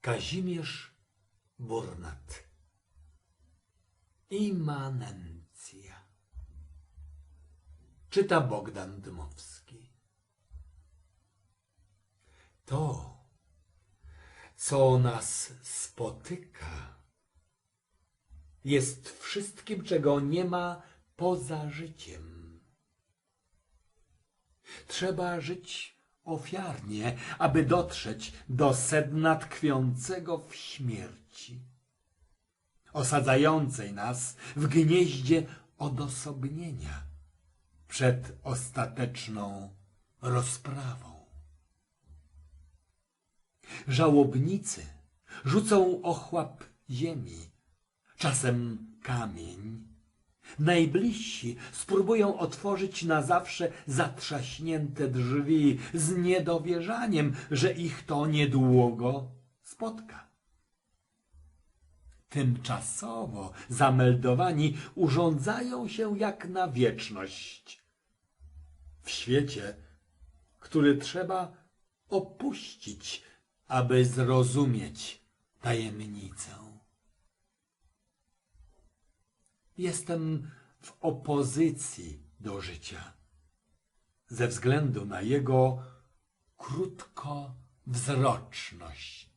Kazimierz Burnat Immanencja. Czyta Bogdan Dmowski. To, co nas spotyka, jest wszystkim, czego nie ma poza życiem. Trzeba żyć ofiarnie, aby dotrzeć do sedna tkwiącego w śmierci, osadzającej nas w gnieździe odosobnienia przed ostateczną rozprawą. Żałobnicy rzucą ochłap ziemi, czasem kamień. Najbliżsi spróbują otworzyć na zawsze zatrzaśnięte drzwi z niedowierzaniem, że ich to niedługo spotka. Tymczasowo zameldowani urządzają się jak na wieczność. W świecie, który trzeba opuścić, aby zrozumieć tajemnicę. Jestem w opozycji do życia ze względu na jego krótkowzroczność.